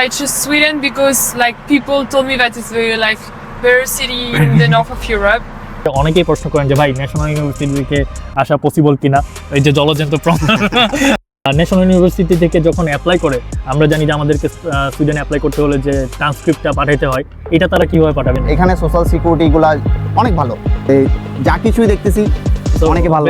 I chose Sweden because like people told me that it's very like very city in the north of Europe. অনেকেই প্রশ্ন করেন যে ভাই national university থেকে আসা পসিবল কিনা? এই যে জলজন্ত ন্যাশনাল ইউনিভার্সিটি থেকে যখন অ্যাপ্লাই করে আমরা জানি যে আমাদেরকে সুইডেনে অ্যাপ্লাই করতে হলে যে ট্রান্সক্রিপ্টটা পাঠাইতে হয় এটা তারা কীভাবে পাঠাবেন? এখানে সোশ্যাল সিকিউরিটিগুলো অনেক ভালো। যা কিছুই দেখতেছি অনেকে ভালো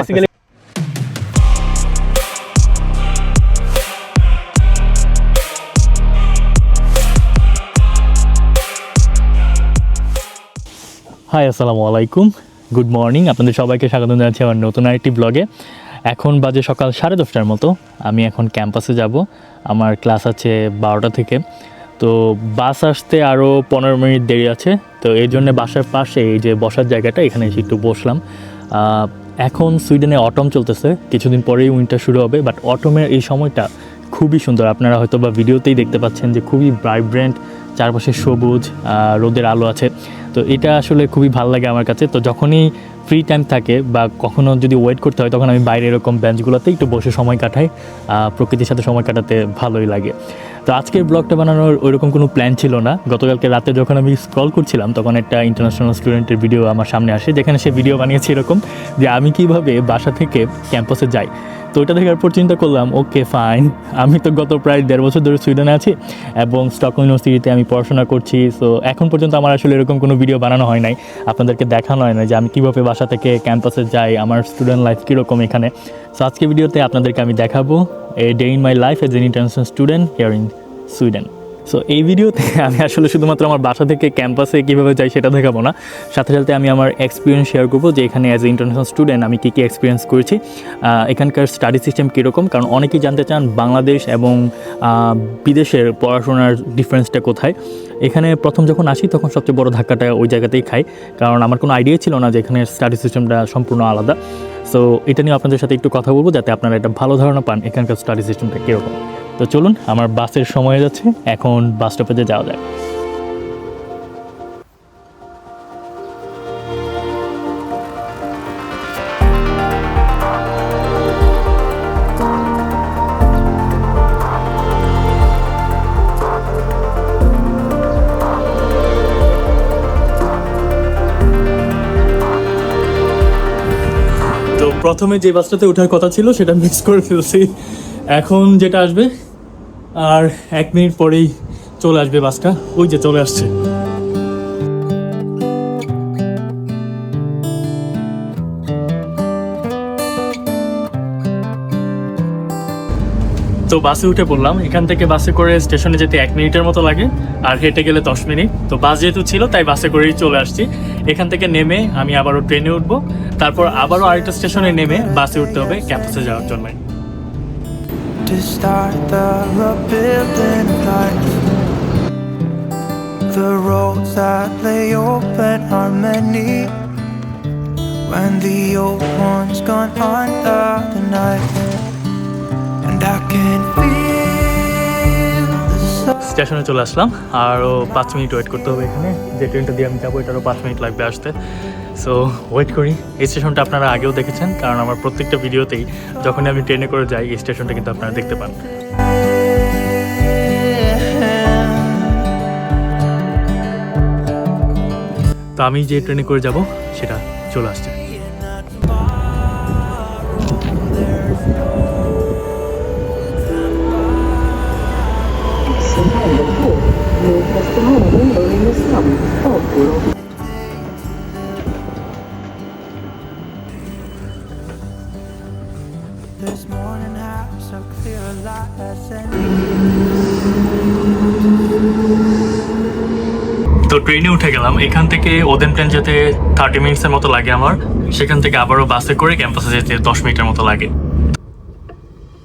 হাই আসসালামু আলাইকুম গুড মর্নিং আপনাদের সবাইকে স্বাগত জানাচ্ছি আমার নতুন আরেকটি ব্লগে এখন বাজে সকাল সাড়ে দশটার মতো। আমি এখন ক্যাম্পাসে যাব। আমার ক্লাস আছে বারোটা থেকে। তো বাস আসতে আরও পনেরো মিনিট দেরি আছে। তো এই জন্য বাসার পাশে এই যে বসার জায়গাটা, এখানে এসে একটু বসলাম। এখন সুইডেনে অটম চলতেছে। কিছুদিন পরেই উইন্টার শুরু হবে বাট অটমের এই সময়টা খুবই সুন্দর। আপনারা হয়তো বা ভিডিওতেই দেখতে পাচ্ছেন যে খুবই ভাইব্রেন্ট চারপাশে সবুজ রোদের আলো আছে। তো এটা আসলে খুবই ভালো লাগে আমার কাছে। তো যখনই ফ্রি টাইম থাকে বা কখনো যদি ওয়েট করতে হয়, তখন আমি বাইরে এরকম বেঞ্চগুলোতে একটু বসে সময় কাটাই। প্রকৃতির সাথে সময় কাটাতে ভালোই লাগে। তো আজকের ব্লগটা বানানোর ওইরকম কোনো প্ল্যান ছিল না। গতকালকে রাতে যখন আমি স্ক্রল করছিলাম, তখন একটা ইন্টারন্যাশনাল স্টুডেন্টের ভিডিও আমার সামনে আসে, যেখানে সে ভিডিও বানিয়েছে এরকম যে আমি কীভাবে বাসা থেকে ক্যাম্পাসে যাই। তো ওইটা দেখার পর চিন্তা করলাম ওকে ফাইন আমি তো গত প্রায় দেড় বছর ধরে সুইডেনে আছি এবং স্টক ইউনিভার্সিটিতে আমি পড়াশোনা করছি। সো এখন পর্যন্ত আমার আসলে এরকম কোনো ভিডিও বানানো হয় নাই। আপনাদেরকে দেখানো হয় না যে আমি কীভাবে বাসা থেকে ক্যাম্পাসে যাই, আমার স্টুডেন্ট লাইফ কীরকম এখানে। সো আজকে ভিডিওতে আপনাদেরকে আমি দেখাবো a day in my life as an international student here in Sweden so এই ভিডিওতে আমি আসলে শুধুমাত্র আমার বাসা থেকে ক্যাম্পাসে কীভাবে যাই সেটা দেখাবো না। সাথে সাথে আমি আমার এক্সপিরিয়েন্স শেয়ার করব যে এখানে অ্যাজ এ ইন্টারন্যাশনাল স্টুডেন্ট আমি কী কী এক্সপিরিয়েন্স করেছি। এখানকার স্টাডি সিস্টেম কীরকম? কারণ অনেকেই জানতে চান বাংলাদেশ এবং বিদেশের পড়াশোনার ডিফারেন্সটা কোথায়। এখানে প্রথম যখন আসি তখন সবচেয়ে বড় ধাক্কাটা ওই জায়গাতেই খাই। কারণ আমার কোনো আইডিয়া ছিল না যে এখানে স্টাডি সিস্টেমটা সম্পূর্ণ আলাদা। সো এটা নিয়ে আপনাদের সাথে একটু কথা বলব যাতে আপনারা একটা ভালো ধারণা পান এখানকার স্টাডি সিস্টেমটা কীরকম। তো চলুন, আমার বাসের সময় যাচ্ছে, এখন বাস স্টপেজে যাওয়া তো প্রথমে যে বাসটাতে ওঠার কথা ছিল, সেটা মিস করে ফেলছি। এখন যেটা আসবে আর এক মিনিট পরেই চলে আসবে বাসটা। ওই যে চলে আসছে। তো বাসে উঠে পড়লাম। এখান থেকে বাসে করে স্টেশনে যেতে এক মিনিটের মতো লাগে, আর হেঁটে গেলে দশ মিনিট। তো বাস যেহেতু ছিল, তাই বাসে করেই চলে আসছি। এখান থেকে নেমে আমি আবারও ট্রেনে উঠবো। তারপর আবারও আরেকটা স্টেশনে নেমে বাসে উঠতে হবে ক্যাম্পাসে যাওয়ার জন্য। To start the rebuilding of life. The roads that lay open are many. When the old one's gone under the night, and I can feel. স্টেশনে চলে আসলাম, আরও পাঁচ মিনিট ওয়েট করতে হবে এখানে। যে ট্রেনটা দিয়ে আমি যাব, এটারও পাঁচ মিনিট লাগবে আসতে। সো ওয়েট করি। এই স্টেশনটা আপনারা আগেও দেখেছেন, কারণ আমার প্রত্যেকটা ভিডিওতেই যখন আমি ট্রেনে করে যাই, এই স্টেশনটা কিন্তু আপনারা দেখতে পান। তো আমি যে ট্রেনে করে যাব, সেটা চলে আসছে। This morning so clear as তো ট্রেনে উঠে গেলাম। এখান থেকে ওদেন প্লেন যেতে থার্টি মিনিটসের মতো লাগে আমার। সেখান থেকে আবারও বাসে করে ক্যাম্পাসে যেতে দশ মিনিটের মতো লাগে।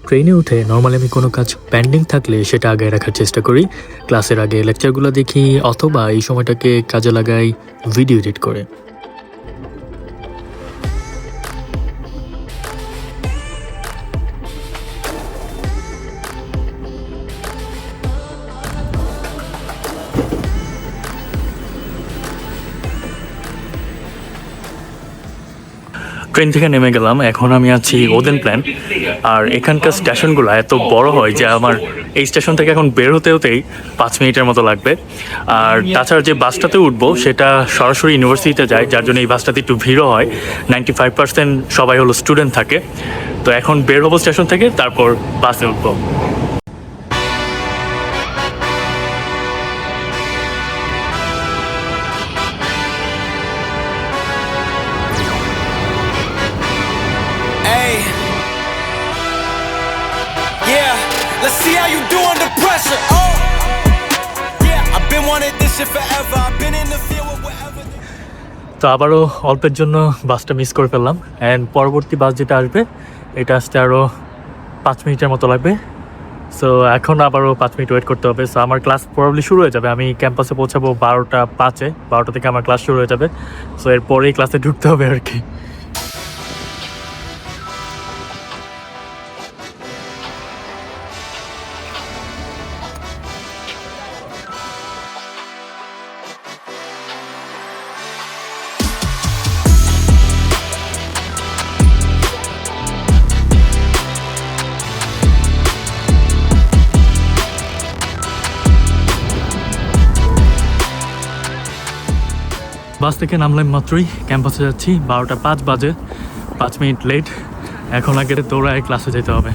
ট্রেনে উঠে নর্মালি আমি কোনো কাজ পেন্ডিং থাকলে সেটা আগে রাখার চেষ্টা করি। ক্লাসের আগে লেকচারগুলো দেখি অথবা এই সময়টাকে কাজে লাগাই ভিডিও এডিট করে। ট্রেন থেকে নেমে গেলাম। এখন আমি আছি ওদেন প্ল্যান। আর এখানকার স্টেশনগুলো এত বড় হয় যে আমার এই স্টেশন থেকে এখন বের হতে হতেই পাঁচ মিনিটের মতো লাগবে। আর তাছাড়া যে বাসটাতে উঠবো, সেটা সরাসরি ইউনিভার্সিটিতে যায়, যার জন্য এই বাসটাতে একটু ভিড়ও হয়। নাইনটি ফাইভ পার্সেন্ট সবাই হলো স্টুডেন্ট থাকে। তো এখন বের হব স্টেশন থেকে, তারপর বাসে উঠবো। তো আবারও অল্পের জন্য বাসটা মিস করে ফেললাম। অ্যান্ড পরবর্তী বাস যেটা আসবে, এটা আসতে আরও পাঁচ মিনিটের মতো লাগবে। সো এখন আবারও পাঁচ মিনিট ওয়েট করতে হবে। সো আমার ক্লাস প্রবলি শুরু হয়ে যাবে। আমি ক্যাম্পাসে পৌঁছাবো বারোটা পাঁচে। বারোটা থেকে আমার ক্লাস শুরু হয়ে যাবে। সো এরপরেই ক্লাসে ঢুকতে হবে আর কি। বাস থেকে নামলাম মাত্রই। ক্যাম্পাসে যাচ্ছি, বারোটা পাঁচ বাজে, পাঁচ মিনিট লেট এখন আগে দৌড়ায় ক্লাসে যেতে হবে।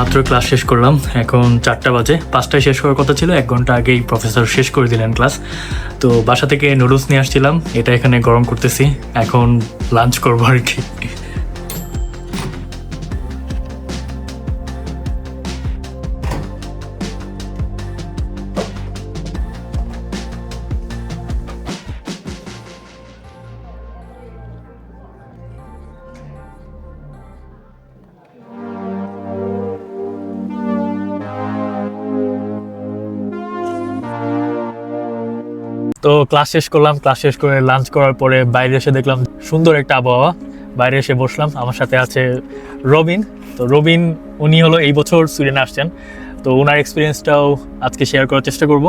মাত্র ক্লাস শেষ করলাম। এখন চারটা বাজে। পাঁচটায় শেষ করার কথা ছিল, এক ঘণ্টা আগেই প্রফেসর শেষ করে দিলেন ক্লাস তো বাসা থেকে নুডলস নিয়ে আসছিলাম, এটা এখানে গরম করতেছি, এখন লাঞ্চ করব আর কি। তো ক্লাস শেষ করলাম ক্লাস শেষ করে লাঞ্চ করার পরে বাইরে এসে দেখলাম সুন্দর একটা আবহাওয়া। বাইরে এসে বসলাম, আমার সাথে আছে রবিন। তো রবিন, উনি হলো এই বছর সুইডেনে আসছেন। তো ওনার এক্সপিরিয়েন্সটাও আজকে শেয়ার করার চেষ্টা করব।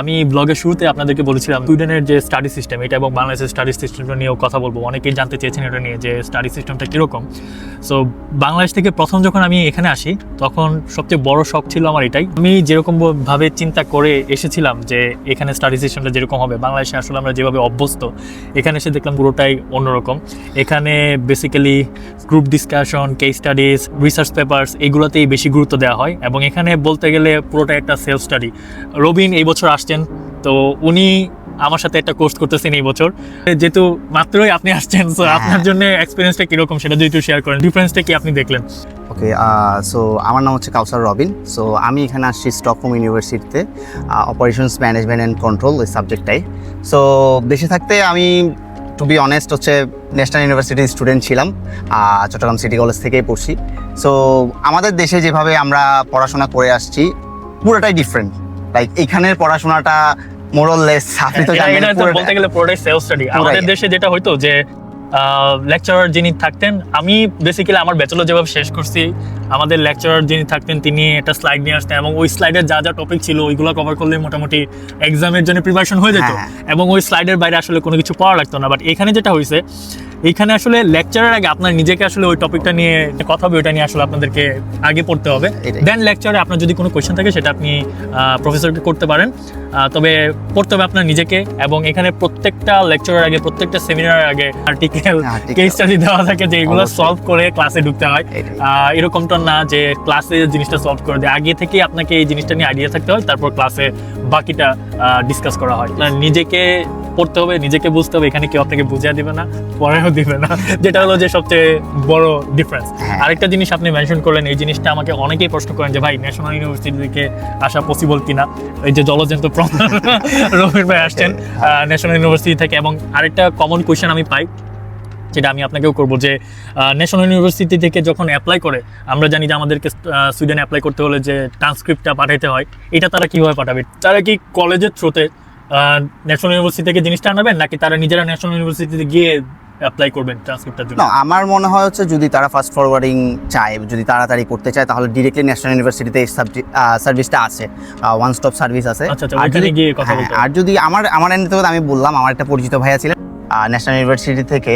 আমি ব্লগের শুরুতে আপনাদেরকে বলেছিলাম, সুইডেনের যে স্টাডি সিস্টেম এটা এবং বাংলাদেশের স্টাডি সিস্টেমটা নিয়েও কথা বলব। অনেকেই জানতে চেয়েছেন এটা নিয়ে যে স্টাডি সিস্টেমটা কীরকম। সো বাংলাদেশ থেকে প্রথম যখন আমি এখানে আসি, তখন সবচেয়ে বড় শখ ছিল আমার এটাই। আমি যেরকমভাবে চিন্তা করে এসেছিলাম যে এখানে স্টাডি সিস্টেমটা যেরকম হবে, বাংলাদেশে আসলে আমরা যেভাবে অভ্যস্ত, এখানে এসে দেখলাম পুরোটাই অন্যরকম। এখানে basically group discussion case studies research papers এগুলোতেই বেশি গুরুত্ব দেওয়া হয় এবং এখানে বলতে গেলে পুরোটা একটা সেলফ স্টাডি রবিন এই বছর আসছেন তো উনি আমার সাথে একটা কোর্স করতেছেন এই বছর। যেহেতু মাত্রই আপনি আসছেন তো আপনার জন্য এক্সপিরিয়েন্সটা কীরকম সেটা যদি একটু শেয়ার করেন। ডিফারেন্সটা কি আপনি দেখলেন? ওকে সো আমার নাম হচ্ছে কাউসার রবিন। সো আমি এখানে আসছি স্টকহোম ইউনিভার্সিটিতে অপারেশনস ম্যানেজমেন্ট অ্যান্ড কন্ট্রোল ওই সাবজেক্টটাই সো দেশে থাকতে আমি টু বি অনেস্ট হচ্ছে ন্যাশনাল ইউনিভার্সিটির স্টুডেন্ট ছিলাম চট্টগ্রাম সিটি কলেজ থেকেই পড়ছি। সো আমাদের দেশে যেভাবে আমরা পড়াশোনা করে আসছি পুরোটাই ডিফারেন্ট লাইক এখানের পড়াশোনাটা মোরললেস আপনি তো জানেন তো পুরোটা- বলতে গেলে পুরোটাই সেলফ স্টাডি আমাদের দেশে যেটা হইতো যে লেকচারার যিনি থাকতেন আমি বেসিক্যালি আমার ব্যাচেলর যেভাবে শেষ করছি আমাদের লেকচারার যিনি থাকতেন তিনি একটা স্লাইড নিয়ে আসতেন এবং ওই স্লাইডের যা যা টপিক ছিল ওইগুলো কভার করলে মোটামুটি এক্সামের জন্য প্রিপারেশন হয়ে যেত। হ্যাঁ। এবং ওই স্লাইডের বাইরে আসলে কোনো কিছু পড়া লাগতো না। বাট এখানে যেটা হয়েছে এইখানে আসলে লেকচারের আগে আপনার নিজেকে আসলে ওই টপিকটা নিয়ে কথা হবে ওইটা নিয়ে আসলে আপনাদেরকে আগে পড়তে হবে। দেন লেকচারে আপনার যদি কোনো কোয়েশ্চেন থাকে সেটা আপনি প্রফেসরকে করতে পারেন। তবে পড়তে হবে আপনার নিজেকে এবং এখানে প্রত্যেকটা লেকচারের আগে প্রত্যেকটা সেমিনারের আগে আর্টিকেল কেস স্টাডি দেওয়া থাকে যে এগুলো সলভ করে ক্লাসে ঢুকতে হয়। আহ, এরকমটা না যে ক্লাসে জিনিসটা সলভ করে দেয়। আগে থেকে আপনাকে এই জিনিসটা নিয়ে আইডিয়া থাকতে হয় তারপর ক্লাসে বাকিটা ডিসকাস করা হয়। নিজেকে পড়তে হবে নিজেকে বুঝতে হবে এখানে কেউ আপনাকে বুঝিয়ে দিবে না পড়াও দিবে না যেটা হলো যে সবচেয়ে বড় ডিফারেন্স হ্যাঁ। আরেকটা জিনিস আপনি মেনশন করলেন এই জিনিসটা আমাকে অনেকেই প্রশ্ন করেন যে ভাই ন্যাশনাল ইউনিভার্সিটি থেকে আসা পসিবল কিনা? এই যে জলজন্ত রবির ভাই আসছেন ন্যাশনাল ইউনিভার্সিটি থেকে এবং আরেকটা কমন কোয়েশ্চেন আমি পাই যেটা আমি আপনাকেও করব যে ন্যাশনাল ইউনিভার্সিটি থেকে যখন অ্যাপ্লাই করে আমরা জানি যে আমাদেরকে সুইডেন অ্যাপ্লাই করতে হলে যে ট্রান্সক্রিপ্টটা পাঠাইতে হয় এটা তারা কীভাবে পাঠাবে? তারা কি কলেজের থ্রুতে ন্যাশনাল ইউনিভার্সিটি থেকে জিনিসটা আনাবেন নাকি তারা নিজেরা ন্যাশনাল ইউনিভার্সিটিতে গিয়ে অ্যাপ্লাই করবেন ট্রান্সক্রিপ্টের জন্য না আমার মনে হয় হচ্ছে যদি তারা ফাস্ট ফরওয়ার্ডিং চায় যদি তাড়াতাড়ি করতে চায় তাহলে ডিরেক্টলি ন্যাশনাল ইউনিভার্সিটিতে এই সার্ভিসটা আছে। ওয়ান স্টপ সার্ভিস আছে। আচ্ছা, আচ্ছা, আর যদি- হ্যাঁ। আর যদি আমার আমার এন্ড থেকে আমি বললাম আমার একটা পরিচিত ভাইয়া ছিলেন ন্যাশনাল ইউনিভার্সিটি থেকে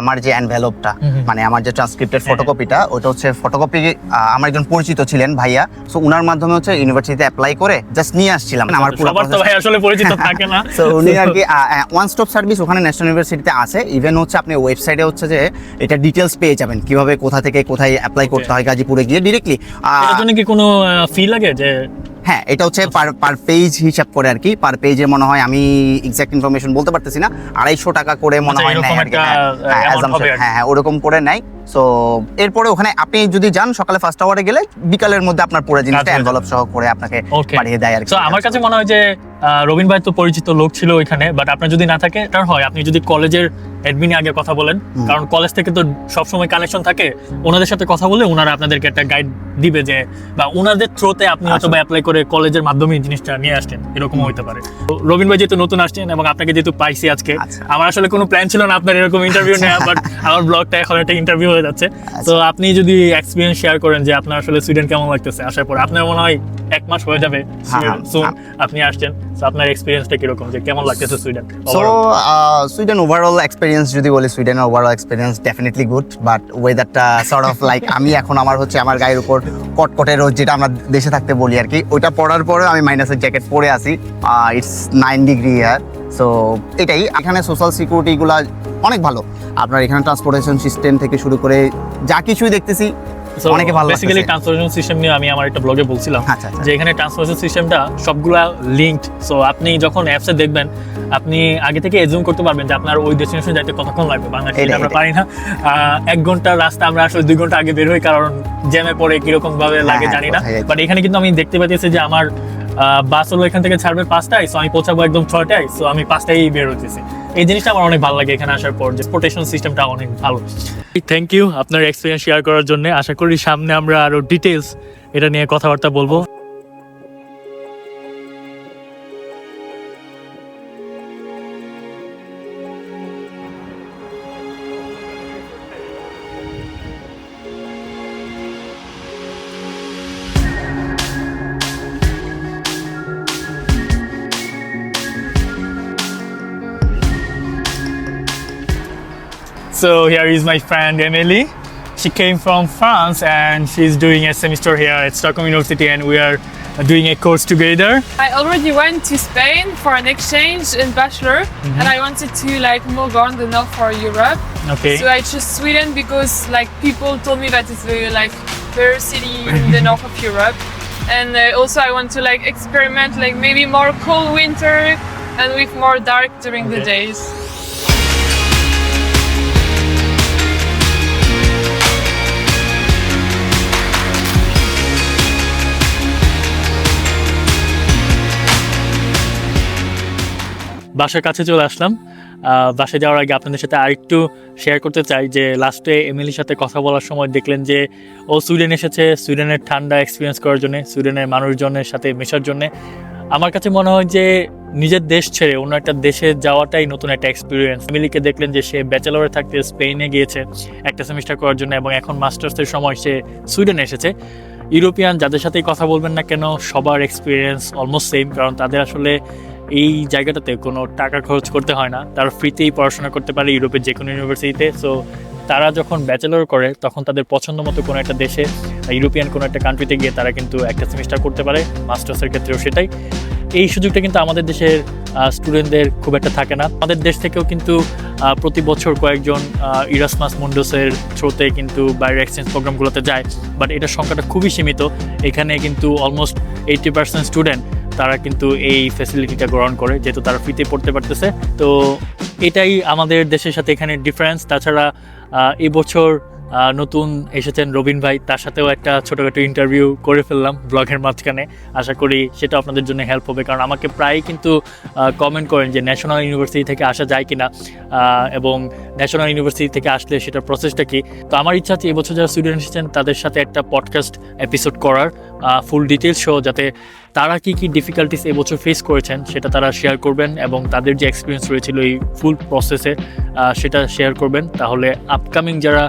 আমার যে অ্যানভেলপটা। মানে আমার যে ট্রান্সক্রিপ্টের হ্যাঁ, ফটোকপিটা ওটা হচ্ছে ফটোকপি আমার একজন পরিচিত ছিলেন ভাইয়া। সো উনার মাধ্যমে হচ্ছে ইউনিভার্সিটিতে অ্যাপ্লাই করে জাস্ট নিয়ে আসছিলাম। আমার পুরো তো ভাই আসলে পরিচিত থাকে না। সো উনি আর কি ওয়ান স্টপ সার্ভিস ওখানে ন্যাশনাল ইউনিভার্সিটিতে আছে। ইভেন হচ্ছে আপনি ওয়েবসাইটে হচ্ছে যে এটা ডিটেলস পেয়ে যাবেন। কীভাবে কোথা থেকে কোথায় অ্যাপ্লাই করতে হয় গাজীপুরে গিয়ে ডিরেক্টলি এটার জন্য কি কোনো ফি লাগে যে হ্যাঁ এটা হচ্ছে পার পার পেজ হিসাব করে আর কি। পার পেজে মনে হয় আমি এক্সাক্ট ইনফরমেশন বলতে পারতেছি না। আড়াইশো টাকা করে মনে আচ্ছা, হয় নেয় আর কি। হ্যাঁ, হ্যাঁ, আর কি। হ্যাঁ হ্যাঁ ওরকম করে নেয়। সো এরপরে ওখানে আপনি যদি যান সকালে ফার্স্ট আওয়ারে গেলে বিকালের মধ্যে আপনার পুরো জিনিসটা এনভেলপ সহ করে আপনাকে বাড়িয়ে পাঠিয়ে দেয় আর কি। আমার কাছে মনে হয় যে রবিন ভাই তো পরিচিত লোক ছিল ওইখানে বাট আপনার যদি না থাকে তার হয়। আপনি যদি কলেজের অ্যাডমিনে আগে কথা বলেন কারণ কলেজ থেকে তো সবসময় কানেকশন থাকে ওনাদের সাথে কথা বলে ওনারা আপনাদেরকে একটা গাইড দিবে যে বা ওনাদের থ্রোতে আপনি হয়তো আসলে। অ্যাপ্লাই করে কলেজের মাধ্যমে জিনিসটা নিয়ে আসছেন এরকম হতে পারে। তো রবিন ভাই যেহেতু নতুন আসছেন এবং আপনাকে যেহেতু পাইছি আজকে আচ্ছা। আমার আসলে কোনো প্ল্যান ছিল না আপনার এরকম ইন্টারভিউ নেওয়া বাট আমার ব্লগটা এখন একটা ইন্টারভিউ হয়ে যাচ্ছে। তো আপনি যদি এক্সপিরিয়েন্স শেয়ার করেন যে আপনার আসলে সুইডেন কেমন লাগতেছে আসার পর আপনার মনে হয় এক মাস হয়ে যাবে হ্যাঁ, হ্যাঁ, হ্যাঁ। আপনি আসছেন। আপনার এক্সপিরিয়েন্সটা কীরকম? যে কেমন লাগতেছে Sweden so Sweden overall experience যদি বলি সুইডেনের overall experience definitely good but ওয়েদারটা সর্ট অফ লাইক আমি এখন আমার হচ্ছে আমার গায়ের উপর কটকটে রোদ যেটা আমরা দেশে থাকতে বলি আর কি। ওইটা পরার পরেও আমি মাইনাসের জ্যাকেট পরে আসি it's nine degree here so এটাই। এখানে সোশ্যাল সিকিউরিটিগুলো অনেক ভালো। আপনার এখানে ট্রান্সপোর্টেশন সিস্টেম থেকে শুরু করে যা কিছুই দেখতেছি অনেকে ভালো বেসিক্যালি ট্রান্সফরমেশন সিস্টেম নিয়ে আমি আমার একটা ব্লগে বলছিলাম আচ্ছা, আচ্ছা। যে এখানে ট্রান্সফরমেশন সিস্টেমটা সবগুলা লিঙ্কড সো আপনি যখন অ্যাপসে দেখবেন আপনি আগে থেকে এজুম করতে পারবেন যে আপনার ওই ডেস্টিনেশন যাইতে কতক্ষণ লাগবে। বাংলাদেশে আমরা। পারি না। এক ঘণ্টার রাস্তা আমরা আসলে দুই ঘণ্টা আগে বের হই কারণ জ্যামে পড়ে কীরকম ভাবে লাগে হ্যাঁ, জানি না। বাট এখানে কিন্তু আমি দেখতে পাচ্ছি যে আমার বাস হলো এখান থেকে ছাড়বে পাঁচটায় সো আমি পৌঁছাবো একদম ছয়টায় সো আমি পাঁচটায় বের হতেছি এই জিনিসটা আমার অনেক ভালো লাগে এখানে আসার পর, যে প্রোটেকশন সিস্টেমটা অনেক ভালো। থ্যাংক ইউ আপনার এক্সপিরিয়েন্স শেয়ার করার জন্য। আশা করি সামনে আমরা আরও ডিটেলস এটা নিয়ে কথাবার্তা বলব। So here is my friend Emily. She came from France and she's doing a semester here at Stockholm University and we are doing a course together. I already went to Spain for an exchange in bachelor, and I wanted to like move on the north for Europe. Okay. So I chose Sweden because like people told me that it's very like very city in the north of Europe, and uh, also I want to like experiment like maybe more cold winter and with more dark during the days. বাসার কাছে চলে আসলাম। বাসায় যাওয়ার আগে আপনাদের সাথে আরেকটু share করতে চাই যে লাস্টে এমিলির সাথে কথা বলার সময় দেখলেন যে ও সুইডেন এসেছে সুইডেনের ঠান্ডা এক্সপিরিয়েন্স করার জন্য সুইডেনের মানুষজনের সাথে মেশার জন্যে। আমার কাছে মনে হয় যে নিজের দেশ ছেড়ে অন্য একটা দেশে যাওয়াটাই নতুন একটা এক্সপিরিয়েন্স এমিলিকে দেখলেন যে সে ব্যাচেলরে থাকতে স্পেনে গিয়েছে একটা সেমিস্টার করার জন্য এবং এখন মাস্টার্সের সময় সে সুইডেনে এসেছে। ইউরোপিয়ান যাদের সাথেই কথা বলবেন না কেন, সবার এক্সপিরিয়েন্স অলমোস্ট সেম কারণ তাদের আসলে এই জায়গাটাতে কোনো টাকা খরচ করতে হয় না। তারা ফ্রিতেই পড়াশোনা করতে পারে ইউরোপের যে কোনো ইউনিভার্সিটিতে সো তারা যখন ব্যাচেলর করে, তখন তাদের পছন্দ মতো কোনো একটা দেশে ইউরোপিয়ান কোনো একটা কান্ট্রিতে গিয়ে তারা কিন্তু একটা সেমিস্টার করতে পারে। মাস্টার্সের ক্ষেত্রেও সেটাই। এই সুযোগটা কিন্তু আমাদের দেশের স্টুডেন্টদের খুব একটা থাকে না। আমাদের দেশ থেকেও কিন্তু প্রতি বছর কয়েকজন ইরাসমাস মুন্ডোসের থ্রোতে কিন্তু বাইরের এক্সচেঞ্জ প্রোগ্রামগুলোতে যায়। বাট এটার সংখ্যাটা খুবই সীমিত। এখানে কিন্তু অলমোস্ট এইটি পার্সেন্ট স্টুডেন্ট তারা কিন্তু এই ফ্যাসিলিটিটা গ্রহণ করে যেহেতু তারা ফ্রিতে পড়তে পারতেছে। তো এটাই আমাদের দেশের সাথে এখানে ডিফারেন্স তাছাড়া এবছর নতুন এসেছেন রবিন ভাই। তার সাথেও একটা ছোটোখাটো ইন্টারভিউ করে ফেললাম ব্লগের মাঝখানে। আশা করি সেটা আপনাদের জন্য হেল্প হবে। কারণ আমাকে প্রায়ই কিন্তু কমেন্ট করেন যে ন্যাশনাল ইউনিভার্সিটি থেকে আসা যায় কিনা আহ, এবং ন্যাশনাল ইউনিভার্সিটি থেকে আসলে সেটার প্রসেসটা কি। তো আমার ইচ্ছা আছে এবছর যারা স্টুডেন্ট এসেছেন তাদের সাথে একটা পডকাস্ট এপিসোড করার ফুল ডিটেলস শো যাতে তারা কি কি ডিফিকাল্টিস এবছর ফেস করেছেন সেটা তারা শেয়ার করবেন এবং তাদের যে এক্সপিরিয়েন্স রয়েছিল এই ফুল প্রসেসে সেটা শেয়ার করবেন। তাহলে আপকামিং যারা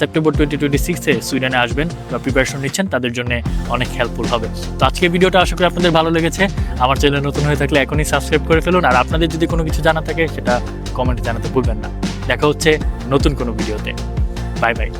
সেপ্টেম্বর টোয়েন্টি টোয়েন্টি সিক্সে সুইডেনে আসবেন বা প্রিপারেশন নিচ্ছেন, তাদের জন্য অনেক হেল্পফুল হবে। তো আজকের ভিডিওটা আশা করি আপনাদের ভালো লেগেছে। আমার চ্যানেল নতুন হয়ে থাকলে এখনই সাবস্ক্রাইব করে ফেলুন। আর আপনাদের যদি কোনো কিছু জানা থাকে, সেটা কমেন্টে জানাতে ভুলবেন না। দেখা হচ্ছে নতুন কোনো ভিডিওতে। Bye bye